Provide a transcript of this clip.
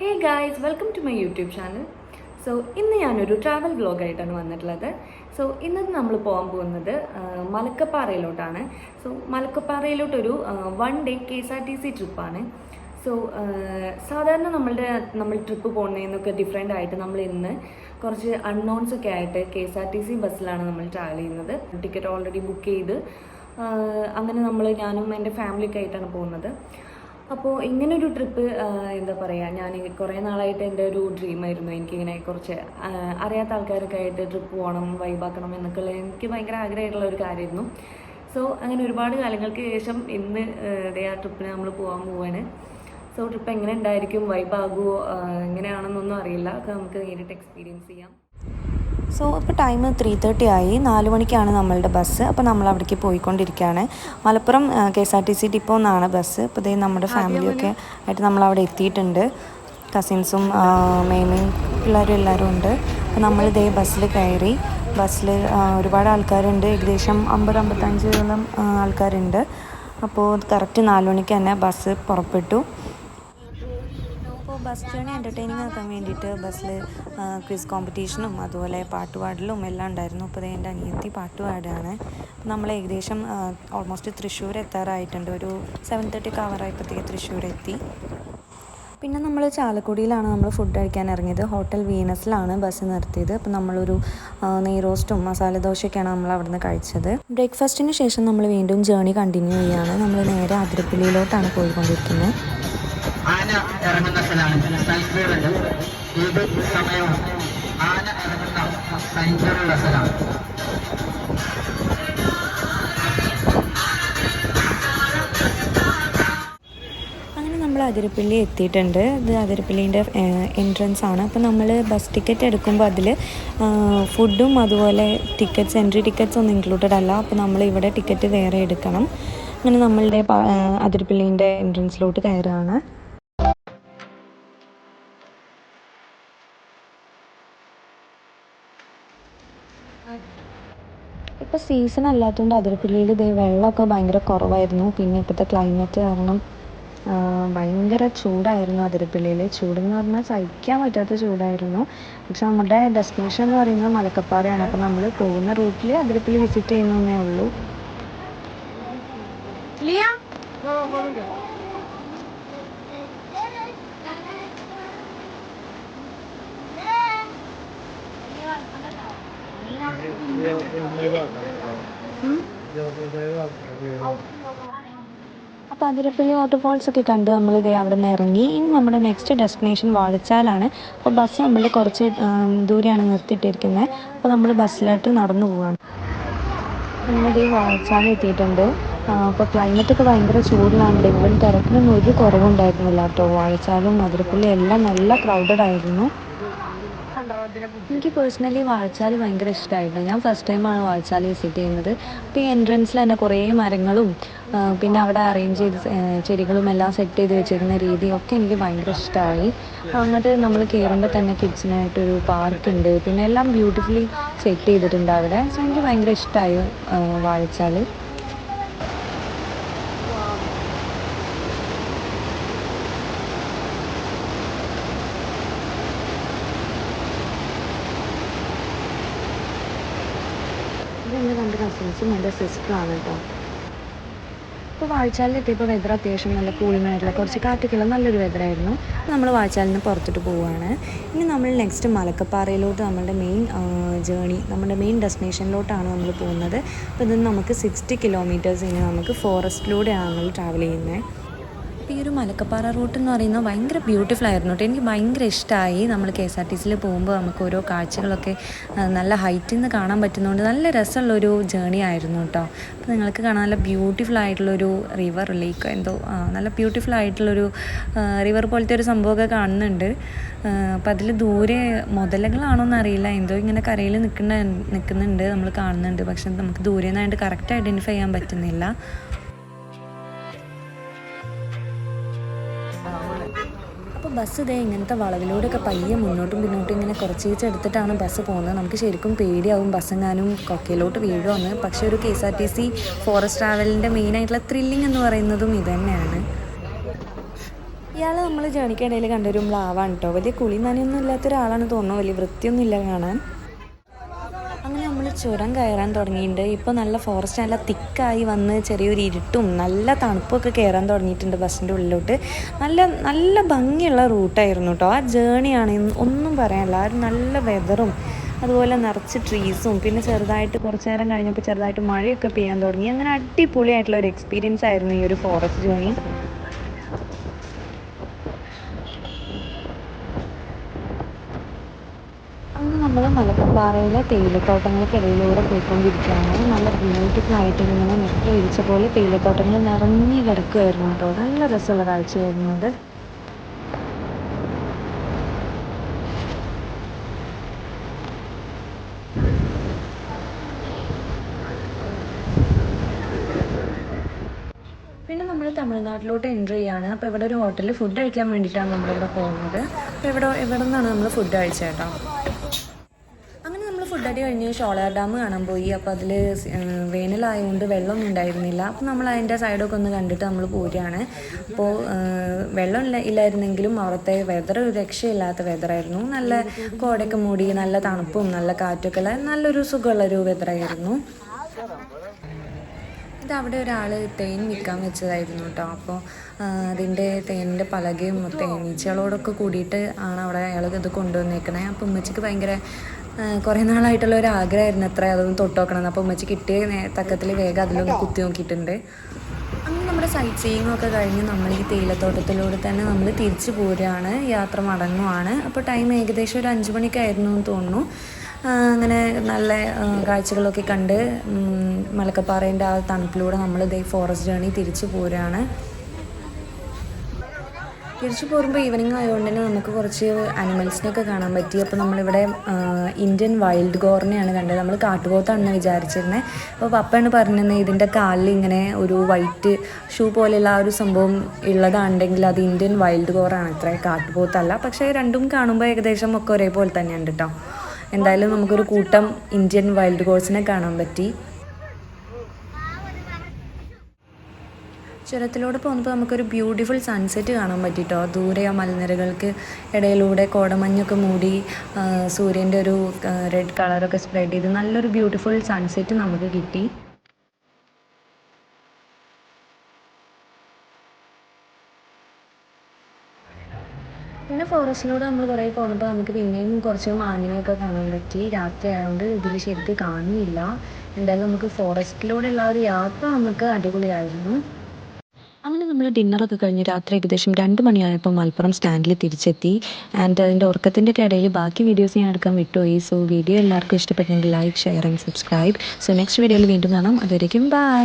Hey guys welcome to my YouTube channel. So ഇന്ന് ഞാനൊരു travel വ്ളോഗായിട്ടാണ് വന്നിട്ടുള്ളത്. സോ ഇന്ന് നമ്മൾ പോകാൻ പോകുന്നത് മലക്കപ്പാറയിലോട്ടാണ്. So മലക്കപ്പാറയിലോട്ടൊരു one day K S R T C ട്രിപ്പാണ് സോ സാധാരണ നമ്മളുടെ നമ്മൾ ട്രിപ്പ് പോകുന്നതിനൊക്കെ ഡിഫറെന്റ് ആയിട്ട് നമ്മൾ ഇന്ന് കുറച്ച് അൺനോൺസ് ഒക്കെ ആയിട്ട് K S R T C ബസ്സിലാണ് നമ്മൾ ട്രാവൽ ചെയ്യുന്നത്. ടിക്കറ്റ് ഓൾറെഡി ബുക്ക് ചെയ്ത് അങ്ങനെ നമ്മൾ ഞാനും എന്റെ ഫാമിലിയൊക്കെ ആയിട്ടാണ് പോകുന്നത്. അപ്പോൾ ഇങ്ങനൊരു ട്രിപ്പ് എന്താ പറയുക ഞാൻ കുറേ നാളായിട്ട് എന്റെ ഒരു ഡ്രീമായിരുന്നു എനിക്കിങ്ങനെ കുറച്ച് അറിയാത്ത ആൾക്കാരൊക്കെ ആയിട്ട് ട്രിപ്പ് പോകണം വൈബാക്കണം എന്നൊക്കെയുള്ള എനിക്ക് ഭയങ്കര ആഗ്രഹമായിട്ടുള്ള ഒരു കാര്യമായിരുന്നു. സോ അങ്ങനെ ഒരുപാട് കാലങ്ങൾക്ക് ശേഷം ഇന്ന് ദേ ആ ട്രിപ്പിന് നമ്മൾ പോകാൻ പോവാണ്. സോ ട്രിപ്പ് എങ്ങനെ ഉണ്ടായിരിക്കും വൈബാകുമോ എങ്ങനെയാണെന്നൊന്നും അറിയില്ല. നമുക്ക് നേരിട്ട് എക്സ്പീരിയൻസ് ചെയ്യാം. സോ ഇപ്പോൾ ടൈം ത്രീ തേർട്ടി ആയി. നാല് മണിക്കാണ് നമ്മളുടെ ബസ് അപ്പോൾ നമ്മൾ അവിടേക്ക് പോയിക്കൊണ്ടിരിക്കുകയാണ് Malappuram K S R T C depot എന്നാണ് ബസ് അപ്പോൾ ഇതേ നമ്മുടെ ഫാമിലിയൊക്കെ ആയിട്ട് നമ്മൾ അവിടെ എത്തിയിട്ടുണ്ട് കസിൻസും മേമയും പിള്ളേരും എല്ലാവരും ഉണ്ട്. അപ്പോൾ നമ്മൾ ഇതേ ബസ്സിൽ കയറി. ബസ്സിൽ ഒരുപാട് ആൾക്കാരുണ്ട്. ഏകദേശം അമ്പത് അമ്പത്തഞ്ചോളം ആൾക്കാരുണ്ട്. അപ്പോൾ കറക്റ്റ് നാല് മണിക്ക് തന്നെ ബസ് പുറപ്പെട്ടു. ബസ് ജേണി എന്റർടൈനിങ് ആക്കാൻ വേണ്ടിയിട്ട് ബസ്സിൽ ക്വിസ് കോമ്പറ്റീഷനും അതുപോലെ പാട്ടുപാടലും എല്ലാം ഉണ്ടായിരുന്നു. അപ്പോൾ എന്റെ അനിയത്തി അപ്പോൾ നമ്മൾ ഏകദേശം ഓൾമോസ്റ്റ് തൃശ്ശൂർ എത്താറായിട്ടുണ്ട്. ഒരു സെവൻ തേർട്ടി ഒക്കെ തൃശ്ശൂർ എത്തി. പിന്നെ നമ്മൾ ചാലക്കുടിയിലാണ് നമ്മൾ ഫുഡ് കഴിക്കാൻ ഇറങ്ങിയത്. ഹോട്ടൽ വീനസിലാണ് ബസ് നിർത്തിയത്. അപ്പോൾ നമ്മളൊരു നെയ്റോസ്റ്റും മസാല ദോശയൊക്കെയാണ് നമ്മൾ അവിടുന്ന് കഴിച്ചത്. ബ്രേക്ക്ഫാസ്റ്റിന് ശേഷം നമ്മൾ വീണ്ടും ജേണി കണ്ടിന്യൂ ചെയ്യുകയാണ്. നമ്മൾ നേരെ അതിരപ്പള്ളിയിലോട്ടാണ് പോയിക്കൊണ്ടിരിക്കുന്നത്. ആന ഇറങ്ങുന്ന സ്ഥലമാണ്. ബോർഡുണ്ട് ഏത് സമയവും ആന ഇറങ്ങുന്ന സൈക്കിളുള്ള സ്ഥലമാണ്. നമ്മൾ അതിരപ്പള്ളി എത്തിയിട്ടുണ്ട്. ഇത് അതിരപ്പള്ളീന്റെ എൻട്രൻസ് ആണ്. അപ്പോൾ നമ്മൾ ബസ് ടിക്കറ്റ് എടുക്കുമ്പോൾ അതിൽ ഫുഡും അതുപോലെ ടിക്കറ്റ്സ് എൻട്രി ടിക്കറ്റ്സ് ഒന്നും ഇൻക്ലൂഡഡ് അല്ല. അപ്പോൾ നമ്മൾ ഇവിടെ ടിക്കറ്റ് വേറെ എടുക്കണം. അങ്ങനെ നമ്മളുടെ അതിരപ്പള്ളീന്റെ എൻട്രൻസിലോട്ട് കയറുകയാണ്. ഇപ്പോൾ സീസൺ അല്ലാത്തതുകൊണ്ട് അതിരപ്പള്ളിയിൽ ഇതേ വെള്ളമൊക്കെ ഭയങ്കര കുറവായിരുന്നു. പിന്നെ ഇപ്പോഴത്തെ ക്ലൈമറ്റ് കാരണം ഭയങ്കര ചൂടായിരുന്നു അതിരപ്പള്ളിയിൽ ചൂടെന്ന് പറഞ്ഞാൽ സഹിക്കാൻ പറ്റാത്ത ചൂടായിരുന്നു. പക്ഷെ നമ്മുടെ ഡെസ്റ്റിനേഷൻ എന്ന് പറയുന്നത് മലക്കപ്പാറയാണ്. അപ്പം നമ്മൾ പോകുന്ന റൂട്ടിൽ അതിരപ്പള്ളി വിസിറ്റ് ചെയ്യുന്നതേ ഉള്ളൂ. അപ്പോൾ അതിരപ്പള്ളി വാട്ടർഫോൾസ് ഒക്കെ കണ്ട് നമ്മൾ ഇതേ അവിടെ നിന്ന് ഇറങ്ങി. ഇനി നമ്മുടെ നെക്സ്റ്റ് ഡെസ്റ്റിനേഷൻ വാഴച്ചാലാണ്. അപ്പോൾ ബസ് നമ്മൾ കുറച്ച് ദൂരെയാണ് നിർത്തിയിട്ടിരിക്കുന്നത് അപ്പോൾ നമ്മൾ ബസ്സിലായിട്ട് നടന്നു പോവാണ്. നമ്മളിത് വാഴച്ചാൽ എത്തിയിട്ടുണ്ട്. അപ്പോൾ ക്ലൈമറ്റ് ഒക്കെ ഭയങ്കര ചൂടിലാണ്. ഇവിടെ തിരക്കിനൊന്നും ഒരു കുറവുണ്ടായിരുന്നില്ല കേട്ടോ. വാഴച്ചാലും അതിരപ്പള്ളി എല്ലാം നല്ല ക്രൗഡഡ് ആയിരുന്നു. എനിക്ക് പേഴ്സണലി വാഴച്ചാൽ ഭയങ്കര ഇഷ്ടമായിരുന്നു ഞാൻ ഫസ്റ്റ് ടൈമാണ് വാഴച്ചാൽ വിസിറ്റ് ചെയ്യുന്നത്. അപ്പോൾ ഈ എൻട്രൻസിൽ തന്നെ കുറേ മരങ്ങളും പിന്നെ അവിടെ അറേഞ്ച് ചെയ്ത് ചെടികളും എല്ലാം സെറ്റ് ചെയ്ത് വെച്ചിരുന്ന രീതിയൊക്കെ എനിക്ക് ഭയങ്കര ഇഷ്ടമായി അങ്ങോട്ട് നമ്മൾ കയറുമ്പോൾ തന്നെ കിഡ്സിനായിട്ടൊരു പാർക്കുണ്ട് പിന്നെ എല്ലാം ബ്യൂട്ടിഫുള്ളി സെറ്റ് ചെയ്തിട്ടുണ്ട് അവിടെ. സോ എനിക്ക് ഭയങ്കര ഇഷ്ടമായി വാഴച്ചാൽ ഇതെന്റെ രണ്ട് കസിൻസും എന്റെ സിസ്റ്ററാണ് കേട്ടോ. ഇപ്പോൾ വാഴച്ചാലിലെത്തിയപ്പോൾ വെതർ അത്യാവശ്യം നല്ല കൂളിങ്ങായിട്ടുള്ള കുറച്ച് കാറ്റൊക്കെയുള്ള നല്ലൊരു വെതറായിരുന്നു നമ്മൾ വാഴച്ചാലിൽ നിന്ന് പുറത്തോട്ട് പോവുകയാണ് ഇനി നമ്മൾ നെക്സ്റ്റ് മലക്കപ്പാറയിലോട്ട് നമ്മുടെ മെയിൻ ജേണി നമ്മുടെ മെയിൻ ഡെസ്റ്റിനേഷനിലോട്ടാണ് നമ്മൾ പോകുന്നത്. അപ്പോൾ ഇത് നമുക്ക് സിക്സ്റ്റി കിലോമീറ്റേഴ്സ് ഇനി നമുക്ക് ഫോറസ്റ്റിലൂടെയാണ് നമ്മൾ ട്രാവൽ ചെയ്യുന്നത് അപ്പോൾ ഈ ഒരു മലക്കപ്പാറ റൂട്ട് എന്ന് പറയുന്നത് ഭയങ്കര ബ്യൂട്ടിഫുൾ ആയിരുന്നു കേട്ടോ. എനിക്ക് ഭയങ്കര ഇഷ്ടമായി നമ്മൾ കെ എസ് ആർ ടി സിയിൽ പോകുമ്പോൾ നമുക്ക് ഓരോ കാഴ്ചകളൊക്കെ നല്ല ഹൈറ്റിൽ നിന്ന് കാണാൻ പറ്റുന്നതുകൊണ്ട് നല്ല രസമുള്ളൊരു ജേണി ആയിരുന്നു കേട്ടോ. അപ്പോൾ നിങ്ങൾക്ക് കാണാൻ നല്ല ബ്യൂട്ടിഫുൾ ആയിട്ടുള്ളൊരു റിവർ ലേക്ക് എന്തോ നല്ല ബ്യൂട്ടിഫുൾ ആയിട്ടുള്ളൊരു റിവർ പോലത്തെ ഒരു സംഭവമൊക്കെ കാണുന്നുണ്ട്. അപ്പോൾ അതിൽ ദൂരെ മുതലകളാണോ എന്നറിയില്ല എന്തോ ഇങ്ങനെ കരയിൽ നിൽക്കുന്ന നിൽക്കുന്നുണ്ട് നമ്മൾ കാണുന്നുണ്ട്. പക്ഷെ നമുക്ക് ദൂരെ നിന്നായിട്ട് കറക്റ്റ് ഐഡന്റിഫൈ ചെയ്യാൻ പറ്റുന്നില്ല. അപ്പോൾ ബസ് ഇതേ ഇങ്ങനത്തെ വളവിലൂടെയൊക്കെ പയ്യെ മുന്നോട്ടും പിന്നോട്ടും ഇങ്ങനെ കുറച്ചേച്ച് എടുത്തിട്ടാണ് ബസ് പോകുന്നത്. നമുക്ക് ശരിക്കും പേടിയാവും ബസ്സെങ്ങാനും കൊക്കയിലോട്ട് വീഴുമെന്ന് പക്ഷേ ഒരു K S R T C forest ട്രാവലിന്റെ മെയിനായിട്ടുള്ള ത്രില്ലിംഗ് എന്ന് പറയുന്നതും ഇത് തന്നെയാണ്. ഇയാൾ നമ്മൾ ജേണിക്കിടയിൽ കണ്ടൊരു മ്ലാവാണ് കേട്ടോ വലിയ കുളി നനയൊന്നും ഇല്ലാത്ത ഒരാളാണ് തോന്നുന്നു. വലിയ വൃത്തിയൊന്നും ഇല്ല കാണാൻ. ചുരം കയറാൻ തുടങ്ങിയിട്ടുണ്ട്. ഇപ്പോൾ നല്ല ഫോറസ്റ്റ് നല്ല തിക്കായി വന്ന് ചെറിയൊരു ഇരുട്ടും നല്ല തണുപ്പൊക്കെ കയറാൻ തുടങ്ങിയിട്ടുണ്ട് ബസ്സിന്റെ ഉള്ളിലോട്ട്. നല്ല നല്ല ഭംഗിയുള്ള റൂട്ടായിരുന്നു കേട്ടോ ആ ജേണിയാണ് ഒന്നും പറയാനില്ല. ആ ഒരു നല്ല വെതറും അതുപോലെ നിറച്ച് ട്രീസും പിന്നെ ചെറുതായിട്ട് കുറച്ച് നേരം കഴിഞ്ഞപ്പോൾ ചെറുതായിട്ട് മഴയൊക്കെ പെയ്യാൻ തുടങ്ങി. അങ്ങനെ അടിപൊളിയായിട്ടുള്ള ഒരു എക്സ്പീരിയൻസ് ആയിരുന്നു ഈ ഒരു ഫോറസ്റ്റ് ജേണി നമ്മൾ മലക്കപ്പാറയിലെ തേയിലത്തോട്ടങ്ങൾക്കിടയിലൂടെ പോയിക്കൊണ്ടിരിക്കുകയാണ്. നല്ല ബ്യൂട്ടിഫുൾ ആയിട്ട് ഇങ്ങനെ നെറ്റ് വിരിച്ച പോലെ തേയിലത്തോട്ടങ്ങൾ നിറഞ്ഞു കിടക്കുമായിരുന്നു കേട്ടോ നല്ല രസമുള്ള കാഴ്ചയായിരുന്നു അത്. പിന്നെ നമ്മൾ തമിഴ്നാട്ടിലോട്ട് എൻട്രി ചെയ്യാണ്. അപ്പോൾ ഇവിടെ ഒരു ഹോട്ടലിൽ ഫുഡ് കഴിക്കാൻ വേണ്ടിയിട്ടാണ് നമ്മളിവിടെ പോകുന്നത്. അപ്പോൾ ഇവിടെ ഇവിടെ നിന്നാണ് നമ്മൾ ഫുഡ് അങ്ങനെ ഫുഡ് കഴിഞ്ഞ് ഷോളയാർ ഡാം കാണാൻ പോയി. അപ്പോൾ അതിൽ വേനലായതുകൊണ്ട് വെള്ളമൊന്നും ഉണ്ടായിരുന്നില്ല. അപ്പോൾ നമ്മൾ അതിന്റെ സൈഡൊക്കെ ഒന്ന് കണ്ടിട്ട് നമ്മൾ പോരുകയാണ് അപ്പോൾ വെള്ളം ഇല്ല ഇല്ലായിരുന്നെങ്കിലും അവിടുത്തെ വെതർ ഒരു രക്ഷയില്ലാത്ത വെതറായിരുന്നു നല്ല കോടയൊക്കെ മൂടി നല്ല തണുപ്പും നല്ല കാറ്റൊക്കെ ഉള്ള നല്ലൊരു സുഖമുള്ളൊരു വെതറായിരുന്നു അവിടെ ഒരാൾ തേൻ വിൽക്കാൻ വെച്ചതായിരുന്നു കേട്ടോ. അപ്പോൾ അതിന്റെ തേനിന്റെ പലകയും തേനീച്ചകളോടൊക്കെ കൂടിയിട്ട് ആണ് അവിടെ അയാൾ ഇത് കൊണ്ടുവന്നേക്കണേ. അപ്പോൾ ഉമ്മച്ചിക്ക് ഭയങ്കര കുറേ നാളായിട്ടുള്ള ഒരു ആഗ്രഹമായിരുന്നു അത്ര. അതൊന്ന് തൊട്ട് നോക്കണം അപ്പോൾ ഉമ്മച്ചി കിട്ടിയ തക്കത്തിൽ വേഗം അതിലൊന്ന് കുത്തി നോക്കിയിട്ടുണ്ട്. അങ്ങനെ നമ്മുടെ സൈറ്റ് സീയിങ് ഒക്കെ കഴിഞ്ഞ് നമ്മൾ ഈ തേയിലത്തോട്ടത്തിലൂടെ തന്നെ നമ്മൾ തിരിച്ചു പോരുകയാണ്. യാത്ര മടങ്ങുവാണ്. അപ്പോൾ ടൈം ഏകദേശം ഒരു അഞ്ച് മണിക്കായിരുന്നു എന്ന് തോന്നുന്നു. അങ്ങനെ നല്ല കാഴ്ചകളൊക്കെ കണ്ട് മലക്കപ്പാറേന്റെ ആ തണുപ്പിലൂടെ നമ്മൾ ഇതേ ഫോറസ്റ്റ് ജേണി തിരിച്ചു പോരുകയാണ്. തിരിച്ചു പോരുമ്പോൾ ഈവനിങ് ആയതുകൊണ്ട് തന്നെ നമുക്ക് കുറച്ച് അനിമൽസിനെയൊക്കെ കാണാൻ പറ്റി. അപ്പോൾ നമ്മളിവിടെ ഇന്ത്യൻ വൈൽഡ് ഗോറിനെയാണ് കണ്ടത്. നമ്മൾ കാട്ടുപോത്താണെന്ന് വിചാരിച്ചിരുന്നത് അപ്പോൾ പപ്പയാണ് പറഞ്ഞത് ഇതിന്റെ കാലിൽ ഇങ്ങനെ ഒരു വൈറ്റ് ഷൂ പോലെയുള്ള ആ ഒരു സംഭവം ഉള്ളതാണെങ്കിൽ അത് ഇന്ത്യൻ വൈൽഡ് ഗോറാണ് ഇത്ര കാട്ടുപോത്തല്ല. പക്ഷേ രണ്ടും കാണുമ്പോൾ ഏകദേശം ഒക്കെ ഒരേപോലെ തന്നെയുണ്ട് കേട്ടോ എന്തായാലും നമുക്കൊരു കൂട്ടം ഇന്ത്യൻ വൈൽഡ് ഗോഴ്സിനെ കാണാൻ പറ്റി. ചുരത്തിലൂടെ പോകുമ്പോൾ നമുക്കൊരു ബ്യൂട്ടിഫുൾ സൺസെറ്റ് കാണാൻ പറ്റിട്ടോ? ദൂരെ ആ മലനിരകൾക്ക് ഇടയിലൂടെ കോടമഞ്ഞൊക്കെ മൂടി സൂര്യന്റെ ഒരു റെഡ് കളറൊക്കെ സ്പ്രെഡ് ചെയ്ത് നല്ലൊരു ബ്യൂട്ടിഫുൾ സൺസെറ്റ് നമുക്ക് കിട്ടി. പിന്നെ ഫോറസ്റ്റിലൂടെ നമ്മൾ കുറേ പോകുമ്പോൾ നമുക്ക് പിന്നെയും കുറച്ച് മാനിനെയൊക്കെ കാണാൻ പറ്റി. രാത്രി ആയതുകൊണ്ട് ഇതിൽ ശരിക്കും കാണുന്നില്ല. എന്തായാലും നമുക്ക് ഫോറസ്റ്റിലൂടെയുള്ള ഒരു യാത്ര നമുക്ക് അടിപൊളിയായിരുന്നു. നമ്മൾ ഡിന്നറൊക്കെ കഴിഞ്ഞ് രാത്രി ഏകദേശം രണ്ട് മണിയായപ്പോൾ മലപ്പുറം സ്റ്റാൻഡിൽ തിരിച്ചെത്തി. ആൻഡ് അതിന്റെ ഉറക്കത്തിന്റെ ഒക്കെ ഇടയിൽ ബാക്കി വീഡിയോസ് ഞാൻ എടുക്കാൻ വിട്ടുപോയി. സോ വീഡിയോ എല്ലാവർക്കും ഇഷ്ടപ്പെട്ടെങ്കിൽ like share and subscribe so next വീഡിയോയിൽ വീണ്ടും കാണാം. അതുവരേക്കും ബൈ